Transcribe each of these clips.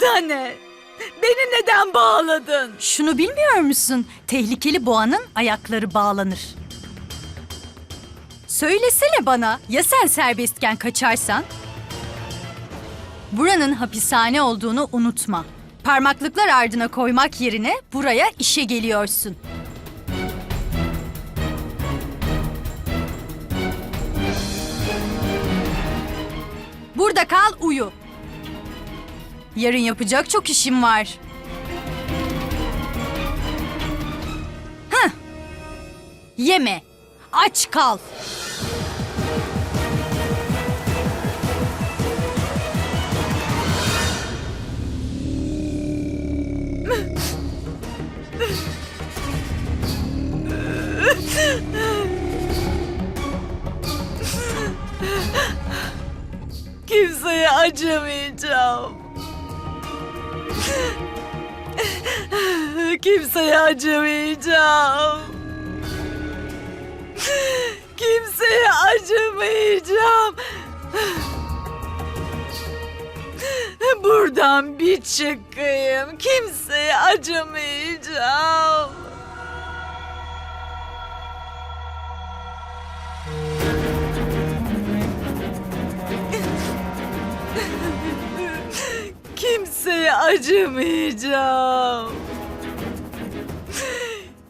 da ne? Beni neden bağladın? Şunu bilmiyor musun? Tehlikeli boğanın ayakları bağlanır. Söylesene bana, ya sen serbestken kaçarsan? Buranın hapishane olduğunu unutma. Parmaklıklar ardına koymak yerine buraya işe geliyorsun. Burada kal, uyu. Yarın yapacak çok işim var. Hah. Yeme. Aç kal. Kimseye acımayacağım. Kimseye acımayacağım. Kimseye acımayacağım. Buradan bir çıkayım. Kimseye acımayacağım. Kimseye acımayacağım.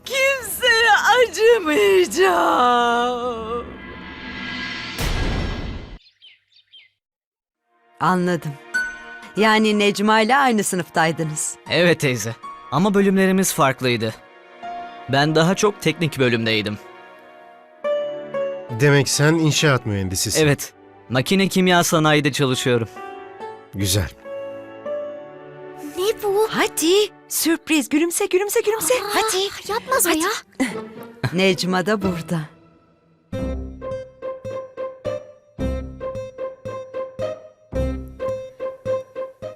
Kimseye acımayacağım. Anladım. Yani Necma ile aynı sınıftaydınız. Evet teyze. Ama bölümlerimiz farklıydı. Ben daha çok teknik bölümdeydim. Demek sen inşaat mühendisisin. Evet. Makine kimya sanayide çalışıyorum. Güzel. Hadi sürpriz gülümse gülümse gülümse. Hadi. Yapmaz o ya. Necma da burada.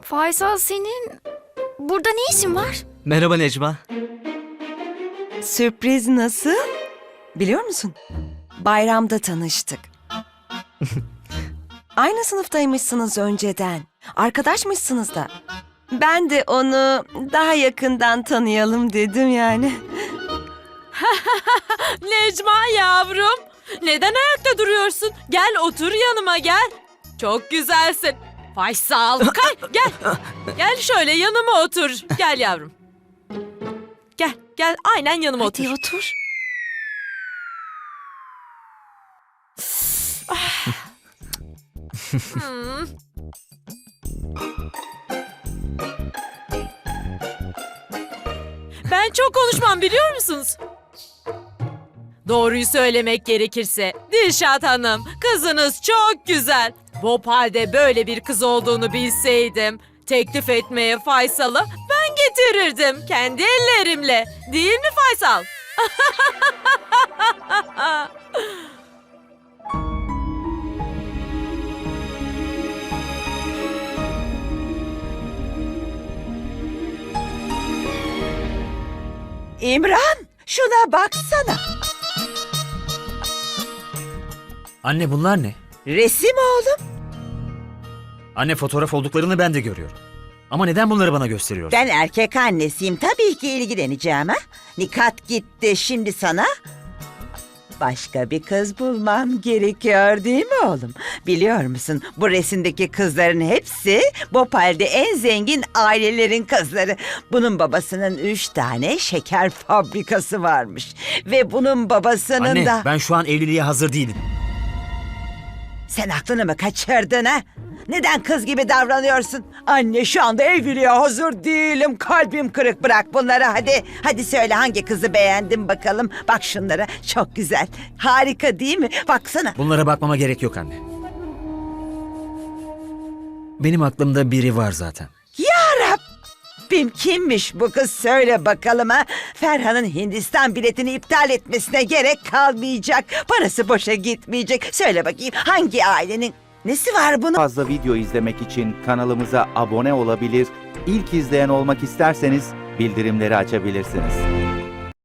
Faysal senin burada ne işin var? Merhaba Necma. Sürpriz nasıl? Biliyor musun? Bayramda tanıştık. Aynı sınıftaymışsınız önceden. Arkadaşmışsınız da. Ben de onu daha yakından tanıyalım dedim yani. Necma yavrum. Neden ayakta duruyorsun? Gel otur yanıma gel. Çok güzelsin. Faysal kay gel. Gel şöyle yanıma otur. Gel yavrum. Gel gel aynen yanıma otur. Hadi otur. Hmm. Ben çok konuşmam biliyor musunuz? Doğruyu söylemek gerekirse Dilşat Hanım kızınız çok güzel. Bhopal'de böyle bir kız olduğunu bilseydim teklif etmeye Faysal'ı ben getirirdim kendi ellerimle. Değil mi Faysal? İmran şuna baksana. Anne bunlar ne? Resim oğlum. Anne fotoğraf olduklarını ben de görüyorum. Ama neden bunları bana gösteriyorsun? Ben erkek annesiyim. Tabii ki ilgileneceğim ha. Nikat gitti şimdi sana. Başka bir kız bulmam gerekiyor değil mi oğlum? Biliyor musun bu resimdeki kızların hepsi Bopal'de en zengin ailelerin kızları. Bunun babasının üç tane şeker fabrikası varmış. Ve bunun babasının Anne da... ben şu an evliliğe hazır değilim. Sen aklını mı kaçırdın ha? Neden kız gibi davranıyorsun? Anne şu anda evliliğe hazır değilim. Kalbim kırık bırak bunları hadi. Hadi söyle hangi kızı beğendin bakalım. Bak şunlara çok güzel. Harika değil mi? Baksana. Bunlara bakmama gerek yok anne. Benim aklımda biri var zaten. Rabbim kimmiş bu kız söyle bakalım ha. Ferhan'ın Hindistan biletini iptal etmesine gerek kalmayacak. Parası boşa gitmeyecek. Söyle bakayım hangi ailenin nesi var bunun? fazla video izlemek için kanalımıza abone olabilir, ilk izleyen olmak isterseniz bildirimleri açabilirsiniz.